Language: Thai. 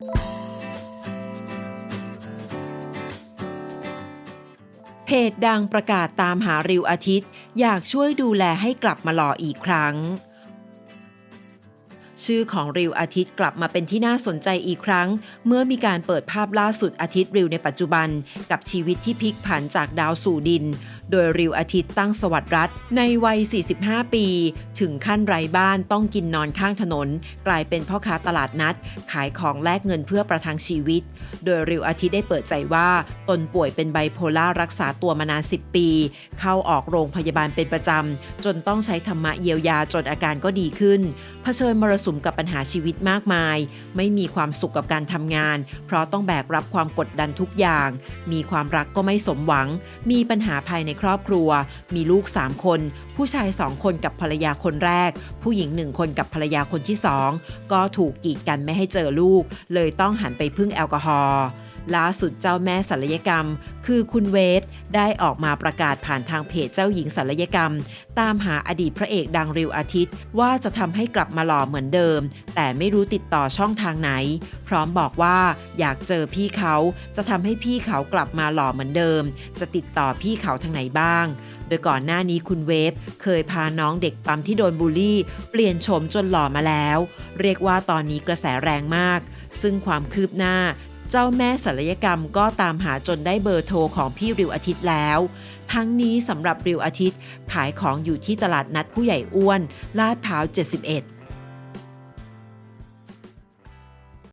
เพจดังประกาศตามหาริวอาทิตย์ อยากช่วยดูแลให้กลับมาหล่ออีกครั้ง ชื่อของริวอาทิตย์กลับมาเป็นที่น่าสนใจอีกครั้ง เมื่อมีการเปิดภาพล่าสุดอาทิตย์ริวในปัจจุบัน กับชีวิตที่พลิกผันจากดาวสู่ดิน โดยริวอาทิตย์ตั้งสวัสดรัฐในวัย 45 ปี ถึงขั้นไร้บ้านต้องกินนอนข้างถนน กลายเป็นพ่อค้าตลาดนัด ขายของแลกเงินเพื่อประทังชีวิต โดยริวอาทิตย์ได้เปิดใจว่า ตนป่วยเป็นไบโพล่ารักษาตัวมานาน 10 ปี เข้าออกโรงพยาบาลเป็นประจำ จนต้องใช้ธรรมะเยียวยาจนอาการก็ดีขึ้น เผชิญมรสุมกับปัญหาชีวิตมากมาย ไม่มีความสุขกับการทำงาน เพราะต้องแบกรับความกดดันทุกอย่าง มีความรักก็ไม่สมหวัง มีปัญหาภายในครอบครัว มีลูก 3 คน ผู้ชาย 2 คนกับภรรยาคนแรก ผู้หญิง 1 คนกับภรรยาคนที่ 2 ก็ถูกกีดกันไม่ให้เจอลูก เลยต้องหันไปพึ่งแอลกอฮอล์ ล่าสุดเจ้าแม่ศัลยกรรม คือคุณเวฟได้ออกมาประกาศผ่านทางเพจเจ้าหญิงศัลยกรรม ตามหาอดีตพระเอกดังริวอาทิตย์ ว่าจะทำให้กลับมาหล่อเหมือนเดิม แต่ไม่รู้ติดต่อช่องทางไหน พร้อมบอกว่าอยากเจอพี่เขาจะทำให้พี่เขากลับมาหล่อเหมือนเดิม จะติดต่อพี่เขาทางไหนบ้างโดยก่อนหน้านี้คุณเวฟเคยพาน้องเด็กปั๊มที่โดนบูลลี่ เปลี่ยนโฉมจนหล่อมาแล้ว เรียกว่าตอนนี้กระแสแรงมาก ซึ่งความคืบหน้า เจ้าแม่ศัลยกรรมก็ตามหาจนได้เบอร์โทรของพี่ริวอาทิตย์แล้ว ทั้งนี้สำหรับริวอาทิตย์ขายของอยู่ที่ตลาดนัดผู้ใหญ่อ้วน ลาดพร้าว 71